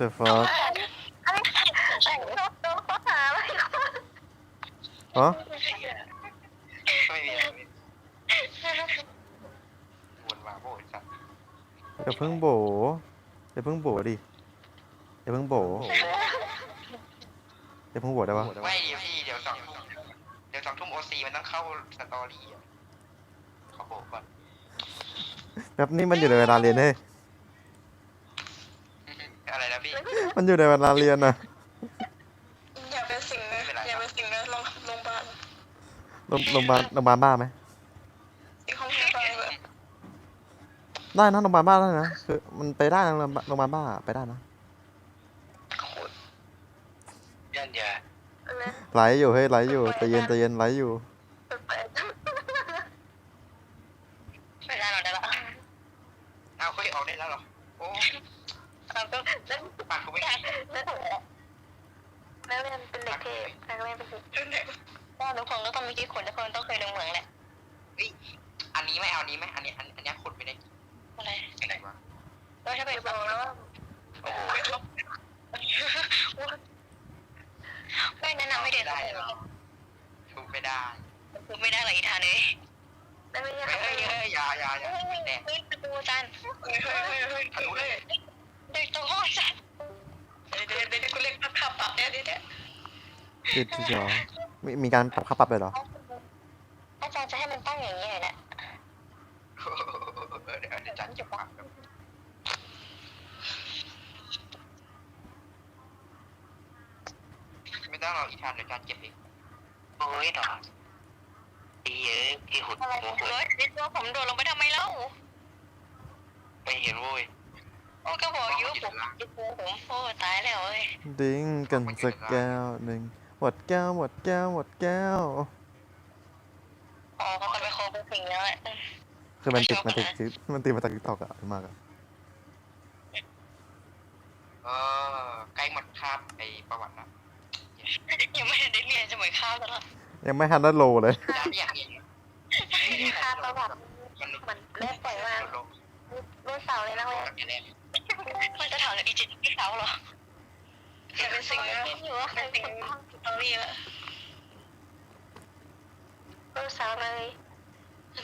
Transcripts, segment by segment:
What the fuck อะไรแต่งรถโดนข้อหาอะไรอ๋อไม่มีอะไรวนมาโบยสัตว์อย่าเพิ่งโบอย่าเพิ่งโบดิอย่าเพิ่งโบอย่าเพิ่งโบได้ปะไม่เดี๋ยวพี่เดี๋ยวสองทุ่มเดี๋ยวสองทุ่มโอซีมันต้องเข้าสตอรี่อะเขาบอกก่อนแบบนี้มันอยู่ในเวลาเรียนเฮ้ย อะไรนะพี่ มันอยู่ในเวลาเรียนนะอย่าเป็นสิ่งนะอย่าเป็นสิ่งนะโรงโรงพยาบาลโรงโรงพยาบาลโรงพยาบาลบ้าไหมสิ่งห้องพยาบาลแบบได้นะโรงพยาบาลบ้าได้นะคือมันไปได้นะโรงพยาบาลโรงพยาบาลบ้าไปได้นะยันยาไหลอยู่เฮ้ยไหลอยู่ใจเย็นใจเย็นไหลอยู่ ไม่ได้หรอกได้ละ เอาเขาออกได้แล้วเหรอโอ้ เราก็เล่น ปากเขาไม่ เล่นถูกแล้วเรียนเป็นเด็กเทพนักเรียนเป็นเด็ก จุดไหน ก็ทุกคนก็ต้องมีที่ขนทุกคนต้องเคยลงเหมืองแหละ อันนี้ไม่เอาอันนี้ไหมอันนี้อันอันนี้ขุดไม่ได้อะไรอะไรวะก็ถ้าเป็นบอกแล้วว่าโอ้โหไม่แนะนำไม่เด็ดได้เหรอทุบไม่ได้คือไม่ได้หรอกอีทานเลยได้ไม่เฮ้ได้ยเฮ้ยเฮ้ยอย่าอย่าอย่าแดงเฮ้ยประตูจันเฮ้ยเฮ้ยเฮ้ยเฮ้ยทะลุเลยเด็กตรงห้องจันเดี๋ยวเดี๋ยวเดี๋ยวกูเรียกภาพปรับเนี่ยเดี๋ยวเดี๋ยวติดที่จอมีมีการปรับค่าปรับเลยเหรออาจารย์จะให้มันตั้งอย่างนี้เลยนะ เดี๋ยวเดี๋ยวจัดเก็บปากครับไม่ต้องเอาอีทานเดี๋ยวจัดเก็บเองโอ้ยต่อดีเอ้ยที่หุดอะไรโอ้โหเฮ้ยนี่ตัวผมโดดลงไปทำไมเล่าไม่เห็นโว้ยโอ้ก็บอกอยู่ผมจะตัวผมโอ้ตายแล้วเว้ยดิ้งกันสักแก้วหนึ่งหมดแก้วหมดแก้วหมดแก้ว อ๋อก็ต้องไปโคเป็นสิ่งแล้วแหละ คือมันติดมันติดจิ๊บมันติดมาจากทิกตอกอะมากอะเออใกล้หมดคาบไอประวัติละยังไม่ได้เรียนจะเหมือนข้าวแล้วยังไม่ทันได้โลเลยน้ำอย่างนี้ค่าประวัติมันเหมือนเล่นปล่อยมาลงรุ่นเสาเลยนะเว้ยจากแน่มันจะถามจากอีจิตที่เสาเหรออย่าเป็นสิ่งนะอยู่ว่าใครเป็นห้องสตอรี่ละรุ่นเสาเลย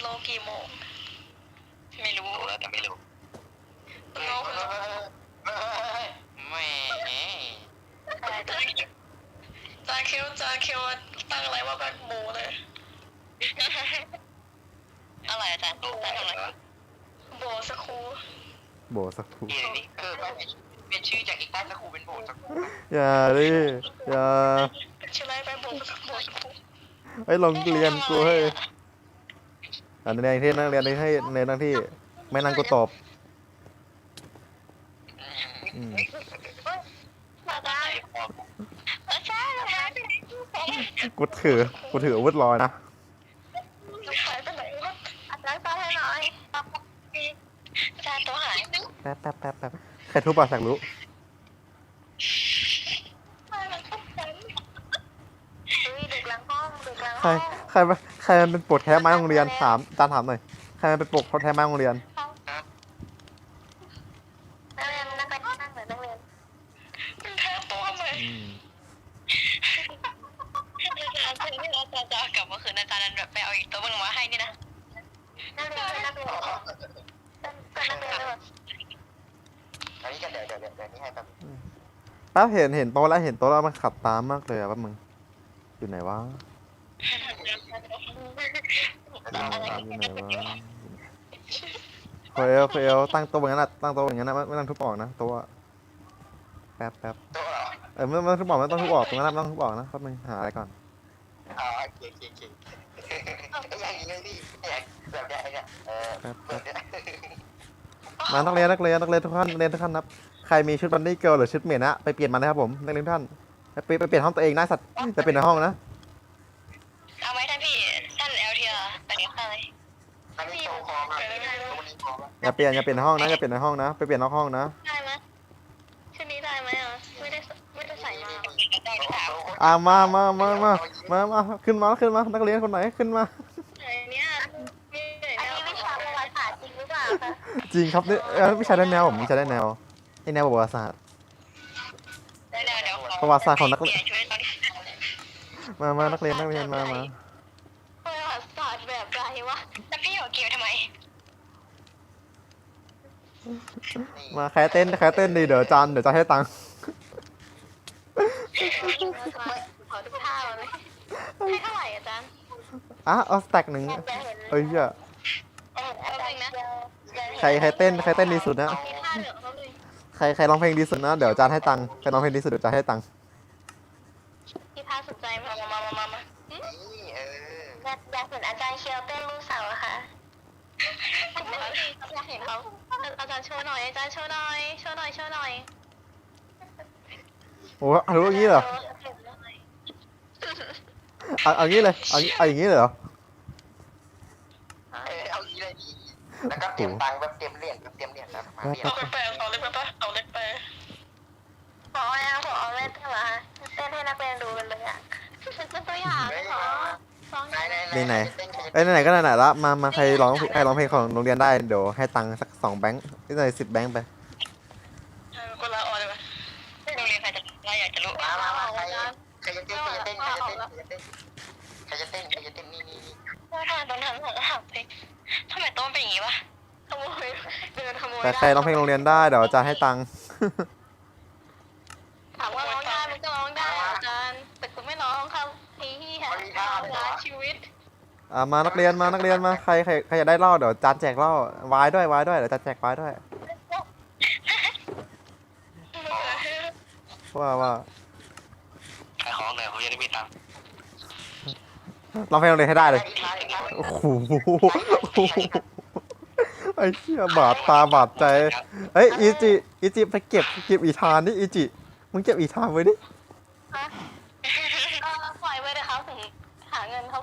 โลกี่โมง ไม่รู้รู้แล้วแต่ไม่รู้โลไม่อะไรจาจาคิวจาคิวตั้งอะไรว่าแบ็คโบเลยอะไรอาจารย์อาจารย์ทำอะไรโบสคูโบสักครู่ที่นี่คือเป็นชื่อจากอีกใต้สกูเป็นโบสกูอย่าดิอย่าชื่ออะไรไปโบสโบสคู ไอ้ยลงเรียนกูเฮ้ย อันนี้ที่นั่งเรียนให้ในนั่งที่ไม่นั่งกูตบอืมอาจารย์อาจารย์หายไปไหนกูถือกูถืออาวุธลอยนะหายไปไหนวะอาจารย์ฟังให้หน่อยอาจารย์ตัวหายแป๊บแป๊บแป๊บแป๊บใครทุบปากสักรู้เฮ้ยเด็กหลังห้องเด็กหลังใครห้องใคร ใครมันเป็นปลดแท้ไม้โรงเรียนถามอาจารย์ถามหน่อยใครมันเป็นปลดแท้ไม้โรงเรียน นักเรียนนักเรียนนั่งเหมือนนักเรียนมันแพ้ตัวไหมอืมอาจารย์ที่อาจารย์จะกลับมาคืนอาจารย์แบบไปเอาอีกตัวมึงมาให้นี่นะนักเรียนนักเรียนก็นักเรียนแบบอันนี้ก็เดี๋ยวเดี๋ยวเดี๋ยวนี้ให้แป๊บแป๊บเห็นเห็นโต๊ะแล้วเห็นโต๊ะแล้วมันขัดตามากเลยอะแป๊บมึงอยู่ไหนวะ อยู่ไหนวะอยู่ไหนวะเคยเคยตั้งโต๊ะอย่างนั้นอะตั้งโต๊ะอย่างนั้นนะไม่ไม่ต้องทุบออกนะโต๊ะอะแป๊บแป๊บโต๊ะเหรอเออไม่ไม่ต้องทุบออกไม่ต้องทุบออกตรงนั้นนะไม่ต้องทุบออกนะแป๊บนึงหาอะไรก่อนอ๋อโอเคโอเคโอเคอย่างนี้เลยพี่แบบเนี้ยเนี่ยเออแป๊บแบแป๊บบเนี้ยมานักเรียนนักเรียนนักเรียนทุกท่านนักเรียนทุกท่านนะครับใครมีชุดบันดี้เกิร์ลหรือชุดเมดนะไปเปลี่ยนมานะครับผมนักเรียนทุกท่านไปไปไปเปลี่ยนห้องตัวเองนะสัตว์จะเปลี่ยนในห้องนะเอาไว้ท่านพี่ท่านเอลเทียแต่เดี๋ยวข้าเลยอันนี้โต๊ะคอมาโต๊ะนี้คอมาอย่าเปลี่ยนอย่าเปลี่ยนในห้องนะอย่าเปลี่ยนในห้องนะไปเปลี่ยนนอกห้องนะได้ไหมชุดนี้ได้ไหมอะไม่ได้ไม่ได้ใส่มาได้หรือเปล่าอ่ามามามามามามาขึ้นมาขึ้นมานักเรียนคนไหนขึ้นมา ไหนเนี่ยมีไหนเนี่ยวิชาประวัติศาสตร์จริงหรือเปล่าคะจริงครับนี่เออวิชาได้แนวผมวิชาได้แนวไอแนวประวัติศาสตร์ประวัติศาสตร์ของนัก เปเรีลี่ยยนนชุดตอนนี้มามานักเรียนนักเรียนมามา ประวัติศาสตร์แบบไรวะ แล้วพี่อยู่เกี่ยวทำไม นี่ มาใครเต้นใครเต้นดีเดี๋ยวจานเดี๋ยวจะให้ตังค์ขอทุกท่าเลยให้เท่าไหร่อาจารย์อะเอาสแต็กหนึ่งเอ้ยเหี้ยเออแป๊บนึงนะใครใครเต้นใครเต้นดีสุดนะมีท่าเหลืองเขาเลยใครใครร้องเพลงดีสุดนะเดี๋ยวจานให้ตังค์ใครร้องเพลงดีสุดเดี๋ยวจานให้ตังค์ อาจารย์โชว์หน่อยอาจารย์โชว์หน่อยโชว์หน่อยโชว์หน่อยโอ้รู้อย่างนี้เหรอเอาเอางี้เลยเอาเอาอย่างนี้เลยเหรอเออเอางี้เลยดีแล้วก็เตรียมตังค์แบบเตรียมเหรียญแบบเตรียมเหรียญนะมาเหรียญเอาไปแปลเอาเล็กไปปะเอาเล็กไปขอแล้วขอเล่นเหรอเต้นให้นักเรียนดูกันเลยอะเป็นตัวอย่างเฮ้ยขอมาสองไหนอย่างไหนไหน เต้นใครจะเอ้ยไหนๆก็ไหนๆละมามาใครร้องใครร้องเพลงของโรงเรียนได้เดี๋ยวให้ตังค์สักสองแบงค์นี่หน่อยสิบแบงค์ไปคนละออเลยไหมโรงเรียนใครจะเราอยากจะรู้มามามาใครอาจารย์ใครจะเต้นใครจะเต้นใครจะเต้นใครจะเต้นใครจะเต้นใครจะเต้นนี่นี่นี่ว่าทำไมตอนนั้นผมก็ถามไปทำไมโต้นเป็นอย่างนี้วะขโมยเดินขโมยแต่ใครร้องเพลงโรงเรียนได้เดี๋ยวจานให้ตังค์ อ่ามานักเรียนมานักเรียนมาใครใครใครอยากได้เหล้าเดี๋ยวจานแจกเหล้าวายด้วยวายด้วยเดี๋ยวจานแจกวายด้วยว่าว่าขายของหน่อยผมจะได้มีตังค์ร้องเพลงโรงเรียนให้ได้เลยอีกท้ายอีกท้ายโอ้โหไอ้เหี้ยบาดตาบาดใจเฮ้ยอีจิอีจิไปเก็บเก็บอีธานนี่อีจิมึงเก็บอีธานไว้ดิ ก็ปล่อยไว้เลยครับผมหาเงินเขา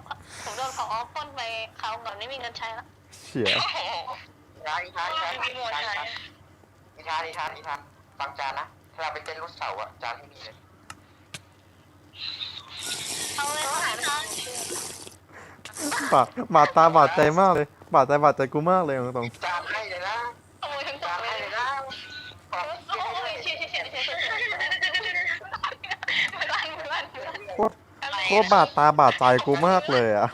ผมโดนเขาปล้นไปเขาก่อนไม่มีเงินใช้แล้วเฉียโอ้โหอีกท้ายอีกท้ายอีกท้ายมีหมวดอีกไหนท้ายอีกท้ายอีกท้ายฟังจานนะ ถ้าเราไปเต้นรถเสาอะจานให้มีเลยเอาเลยเขาหายไปแล้วบาดบาดตาบาดใจมากเลย บาดใจบาดใจกูมากเลยตรงจานให้เลยนะขโมยทั้งสอจางนเลให้ยเลยนะขอบโอ้ยเชี่ยเชี่ยเชี่ยเชี่ยเชี่ยไม่ได้ไม่ได้ไม่ได้ๆโคตรโคตรบาดตาบาดใจกูมากเลยอะ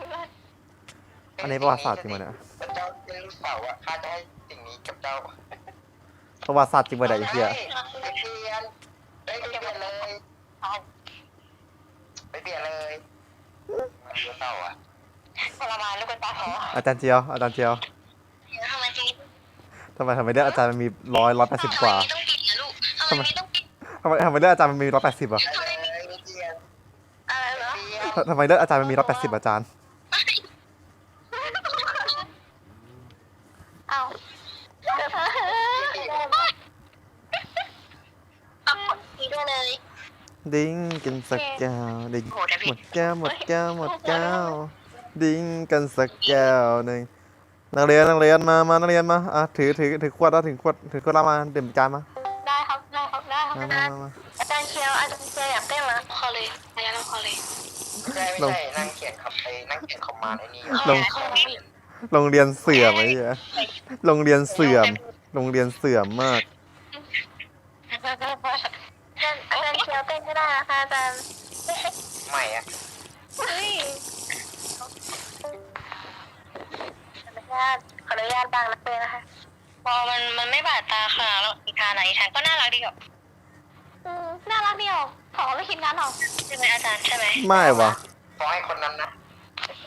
มือลั่นมือลั่นอันนี้ประวัติศาสตร์จริงปะเนี่ยเจ้าเต้นรถเสาอะข้าจะให้สิ่งนี้กับเจ้าประวัติศาสตร์จริงปะเนี่ยไอ้เหี้ยไปเปลี่ยนไปเปลี่ยนเลยไปเปลี่ยนเลยรถเสาอะทรมานลูกตาขออาจารย์เจียวอาจารย์เจียวทำไมจริงทำไมทำไมเลือกอาจารย์มันมีร้อยร้อยแปดสิบกว่าต้องปิดนะลูกทำไมต้องปิดทำไมทำไมเลือกอาจารย์มันมีร้อยแปดสิบอะไปเลยไป ทำไมเลือกอาจารย์มันมีร้อยแปดสิบอาจารย์ เอาเอาหมดทีด้วยเลยดิ้งกินสักแก้วดิ้งโหแต่หมพี่ดแก้วหมดแก้วหมดแก้วดิ้งกันสักแก้วหนึ่งนักเรียนนักเรียนมามานักเรียนมาอะถือถือถือขวดแล้วถือขวดถือขวดแล้วมาดื่มจานมา ได้ครับได้ครับมามาอาจารย์เคียวอาจารย์เคียวอยากเต้นเหรอคอเลยพยายามคอเลยไม่ใช่ไม่ใช่นั่งเขียนคำไอ้นั่งเขียนคอมมานด์ไอ้นี่ลงโรงเรียนเสื่อมไอ้เหี้ยโรงเรียนเสื่อม โรงเรียนเสื่อมมาก อาจารย์อาจารย์เคียวเต้นก็ได้นะคะอาจารย์ใหม่อะเฮ้ยขออนุญาตขออนุญาตบางนักเรียนนะคะ พอมันมันไม่บาดตาขนาดแล้วอีกทานไหนอีกทานก็น่ารักดีกับ อืมน่ารักดีออกขอไม่คิดงั้นหรอกใช่ไหมอาจารย์ใช่ไหมไม่วะฟ้องให้คนนั้นนะ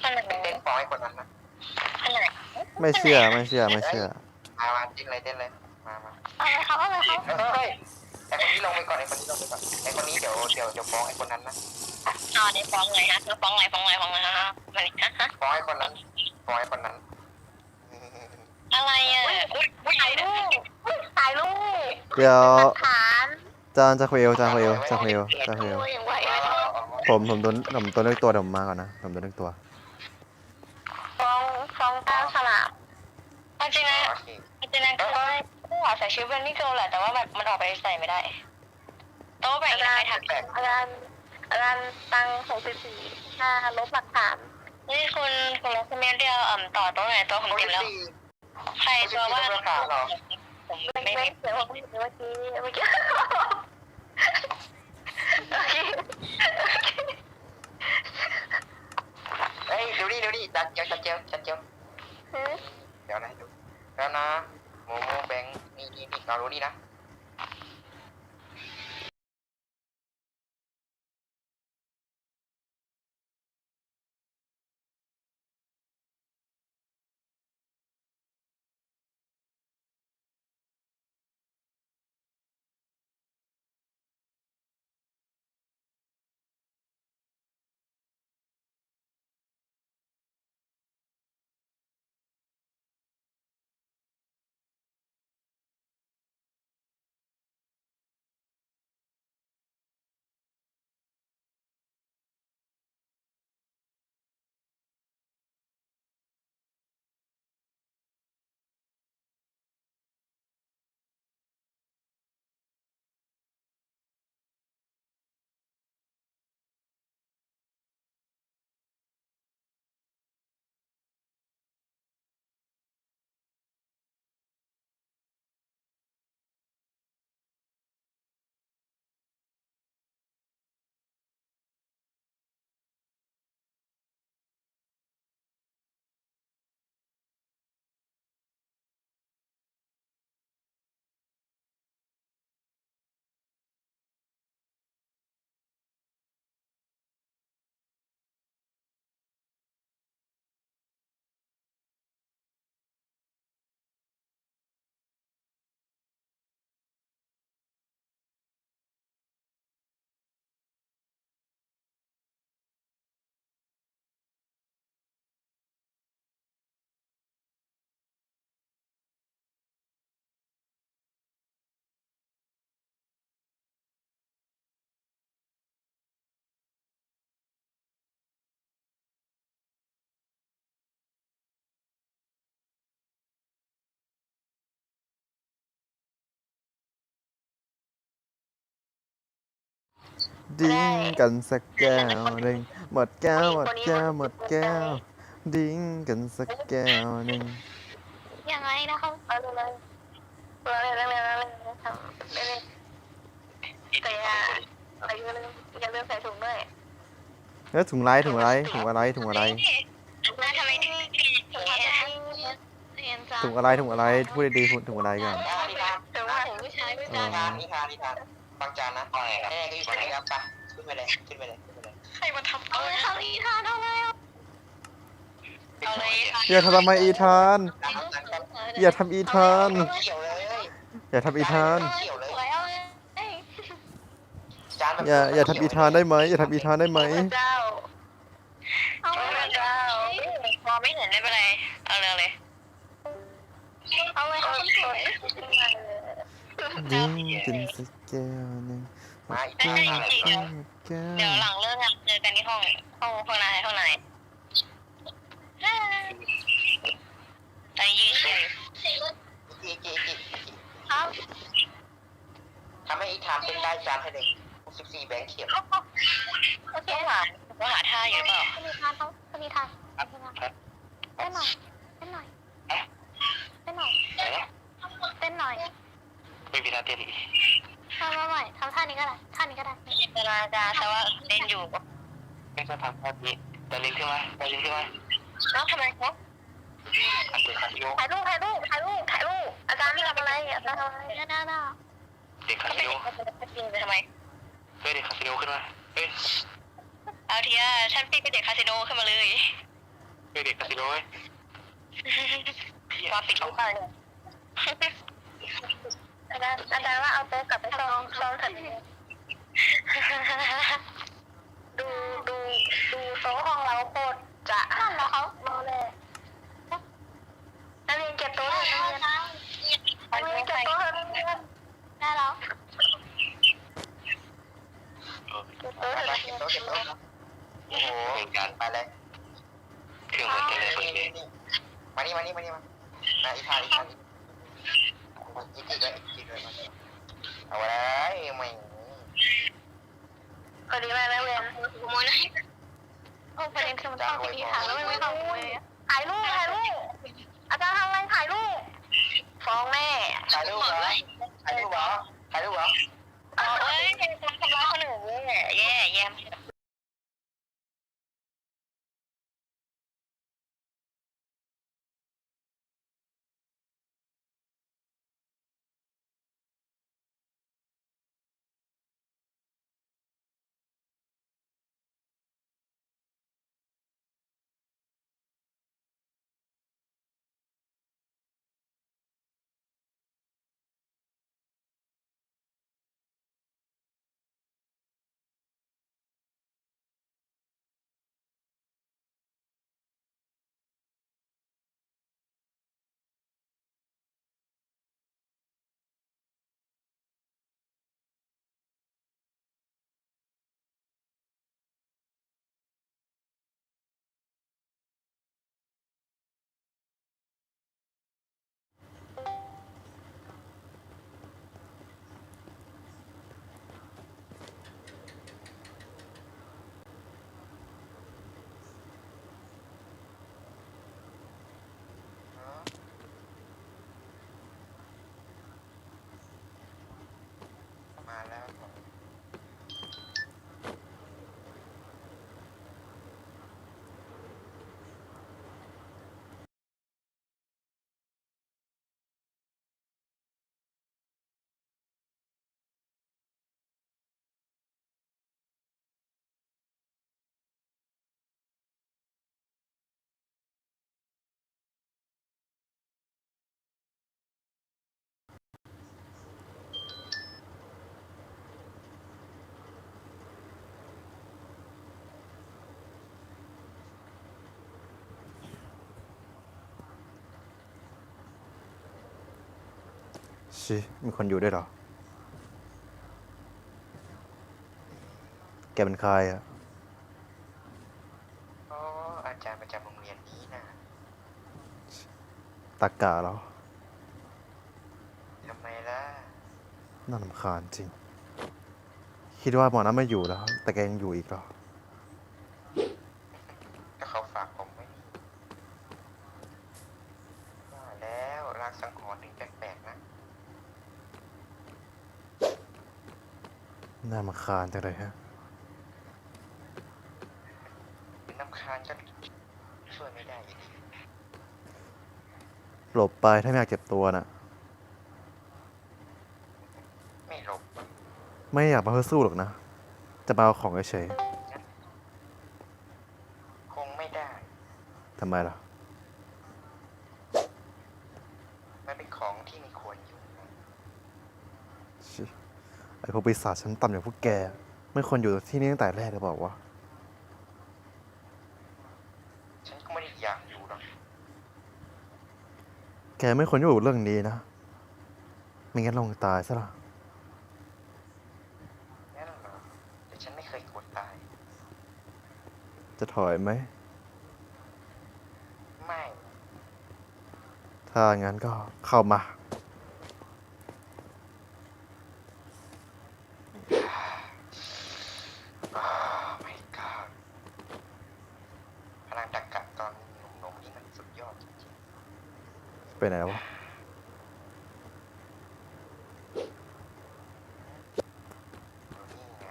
ขนาดเต้นฟ้องให้คนนั้นนะขนาดไม่เชื่อไม่เชื่อไม่เชื่อ มามาเต้นเลยเต้นเลยมามาอะไรครับอะไรครับเฮ้ยไอ้คนนี้ลงไปก่อนไอ้คนนี้ลงไปก่อนไอ้คนนี้เดี๋ยวเดี๋ยวเดี๋ยวฟ้องไอ้คนนั้นนะอ๋อเดี๋ยวฟ้องเลยฮะฟ้องไงฟ้องไงฟ้องไงฮะมันฮะฮะฟ้องไอ้คนนั้นฟ้องไอ้คนนั้นอะไรอะอุ้ยอุ้ยถ่ายรูปถ่ายรูปเดี๋ยวฐาน จานจะคุยเอลจานคุยเอลจานคุยเอลจานคุยเอลตัวอย่างไหวผมผมโดนผมตัวเลือกตัวเดี๋ยวผมมาก่อนนะผมตัวเลือกตัวฟ้องฟ้องตั้งสนามจริงนะโอเคจริงนะก็ผู้หาใส่ชุดเป็นนี่เกิลแหละแต่ว่าแบบมันออกไปใส่ไม่ได้โต๊ะแบ่งใครถักแปลกอาจารย์อาจารย์ตังหกสิบสี่ห้าลบหลักฐานนี่คุณคุณรักเมนเดียวอ่ำต่อตัวไหนตัวผมโอเต็มแล้วซีใครตัวว่าประกาศเหรอผมไม่ไม่ไม่มีเดี๋ยวผมเห็นเมื่อกี้เมื่อกี้ โอเคเฮ้ยเดี๋ยวดิเดี๋ยวดิจัดเจียวจัดเจียวจัดเจียวหือเดี๋ยวนะให้ดูแล้วนะโมโมแบงค์นี่นี่นี่เรารู้นี่นะ ดิ้งกันสักแก้วหนึ่งหมดแก้วหมดแก้วหมดแก้ว ดิ้งกันสักแก้วหนึ่งยังไงนะครับเอาเลยเลยเลยเลยเลยเลยเลยทำเลยเลยแต่อย่าแต่อย่าลืมอย่าลืมใส่ถุงด้วยแล้วถุงไรถุงไรถุงอะไรถุงอะไรมาทำไมถึงเป็นอย่างถุงนี้อะไรอะเรียนจ้าถุงอะไรถุงอะไรพูดดีๆถุงอะไรก่อนนิทานนิทานถุงว่าถุงผู้ชายไม่นิจ้าทานนิทานนิทานบางจานนะแม่ก็อยู่ตรงนี้ครับไปขึ้นไปเลยขึ้นไปเลยขึ้นไปเลยใครมาทำเอาเอาเลเลยยเอาเลยทานเอาเลยเอาเลยอย่าทำไมอีธานนะครับหลังจากอย่าทำอีธาน เขียวเลยอย่าทำอีธาน เขียวเลยสวยเอาเลยจานแบบอย่าอย่าทำอีธานได้ไหมอย่าทำอีธานได้ไหมเจ้าเอาเลยเจ้ามองไม่เห็นไม่เป็นไรเอาเลยเอาเลยเอาเลยเอาสวยดิ้งกันสัก แก้วหนึ่งหมดแก้วหมดแก้วหมดแก้เดี๋ยววหลังเลิกงานเจอกันที่ห้องห้องห้องนายห้องนายตอนนี้ยืนเฉยอีกอีกอีกอีกเอาทำให้อีทานเป็นได้จานให้เด็ก14แบงค์เขียวโอเคต้องหาต้องหาท่าอยู่หรือเปล่าคนนี้ทานเขาคนนี้ทานเต้นหน่อยเต้นหน่อยเต้นหน่อยเต้นหน่อยไม่มีท่าเต้น ทำมาใหม่ทำท่านี้ก็ได้ท่านี้ก็ได้จินตนาการแต่ว่าเล่นอยู่ไม่ต้องทำท่านี้แต่ลิงขึ้นมาแต่ลิงขึ้นมาแล้วทำไมครับอันเดอร์คาซิโอถ่ายรูปถ่ายรูปถ่ายรูปถ่ายรูปอาจารย์ทำอะไรอาจารย์ทำอะไรได้ได้ได้เด็กคาไม่ซิโอเห็นเขาจะกินไปทำไมเฮ้ยเด็กคาซิโอขึ้นมาเฮ้ยเอาทีอะฉันปีเป็นเด็กคาสิโนขึ้นมาเลยเฮ้ยเด็กคาซิโอเว้ยว่าปิดลูกบ้านเลย อาจารย์อาจารย์ว่าเอาโต๊ะกลับไปซองซองถัดดูดูดูโต๊ะห้องเราโคตรจะนั่นแล้วเขารอเลยนักเรียนเก็บโต๊ะนักเรียนนักเรียนเก็บโต๊ะนักเรียนได้แล้วเก็บโต๊ะไปนักเก็เรียบนโต๊ะเก็บโต๊ะโอ้โหการไปเลยเครื่องเหมือนกันเลยคนนี้มานี่มานี่มานี่มามาอีทานอีทานอีกอีก เลยอีกเลยมาเอาไว้ไม่ก็ดีมากนักเรียนขโมยนะโอ้ประเด็นคือมันต้องไปดีทางแล้วมันไม่เข้าเลยถ่ายรูปถ่ายรูปอาจารย์ทำอะไรถ่ายรูปฟ้องแม่ถ่ายรูปเหรอถ่ายรูปเหรอถ่ายรูปเหรออ๋อเอ้ยเป็นคนทำร้ายคนอื่นแย่แย่แย่ ชิมีคนอยู่ด้วยเหรอ แกเป็นใครอะอ๋ออาจารย์ประจำโรงเรียนนี้นะตากาเหรอทำไมล่ะ น่ารำคาญจริง คิดว่าหมอน้ำไม่อยู่แล้ว แต่แกยังอยู่อีกเหรอ ก็เขาฝากผมไว้นี่ว่าแล้วรางสังหรณ์ถึงแปลกๆนะ น่ารำคาญจังเลยฮะ เป็นน้ำคานก็ช่วยไม่ได้อยู่ดีหลบไปถ้าไม่อยากเจ็บตัวน่ะ ไม่หลบไม่อยากมาเพื่อสู้หรอกนะ จะมาเอาของเฉยคงไม่ได้ๆทำไมล่ะ มันเป็นของที่มีควรอยู่นะ ชิ ไอพวกปีศาจชั้นต่ำอย่างพวกแก ไม่ควรอยู่ที่นี่ตั้งแต่แรกหรือเปล่าวะฉันก็ไม่ได้อยากอยู่หรอกแกไม่ควรอยู่กับเรื่องนี้นะไม่งั้นลงตายซะละนั่นเหรอแต่ฉันไม่เคยกลัวตาย จะถอยไหม ไม่ ถ้างั้นก็เข้ามา โอ้ my god พลังตะกะตอนหนุ่มๆนี่มันสุดยอดจริง ไปไหนแล้ววะๆนี่ไง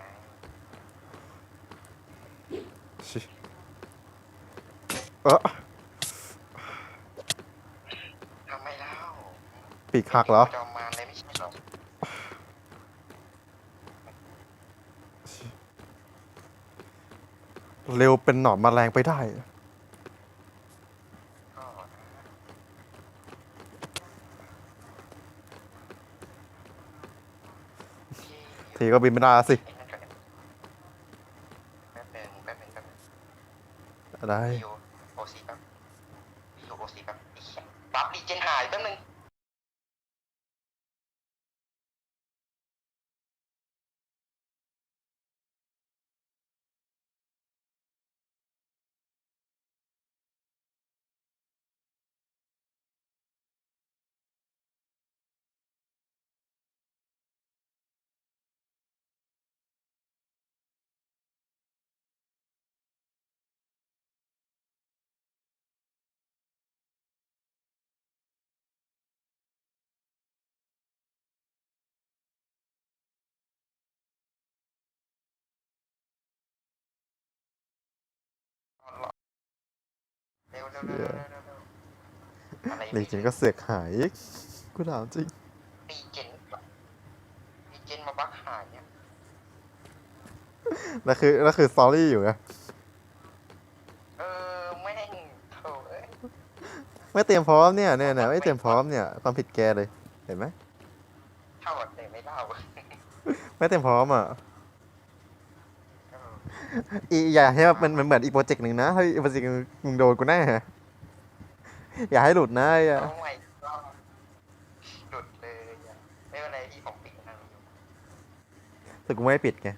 ชิเออทำไมเล่าปีกหักเหรอ จอมมารเลยไม่ใช่หรอเร็วเป็นหนอนแมลงไปได้ ก็นะโอเค ทีก็บินไม่ได้สิไอ้นั่นก็แป๊บนึงแป๊บนึงแป๊บนึงอะไรวิวโอซี ร็วเร็วเร็วเร็วเร็วเร็วอะไรหลีเจนก็เสือกหายอีกกูถามจริงดีเจนดีเจนมาบักหายเนี่ยแล้วคือแล้วคือสตอรี่อยู่ไงเออแม่งโถเอ้ยไม่เตรียมพร้อมเนี่ยเนี่ยเนี่ยไม่เตรียมพร้อมเนี่ยความผิดแกเลย เห็นไหมเท่าแต่ไม่เล่า ไม่เตรียมพร้อมอะ ออีอย่าให้มันมันเหมือนอีกโปรเจกต์หนึ่งนะถ้าอีกโปรเจกต์หนึ่งมึงโดนกูแน่อย่าให้หลุดนะไอ้อะเอาใหม่ก็หลุดเลยอะไม่เป็นไรที่ผมปิดนั่งอยู่แต่กูไม่ได้ปิดไง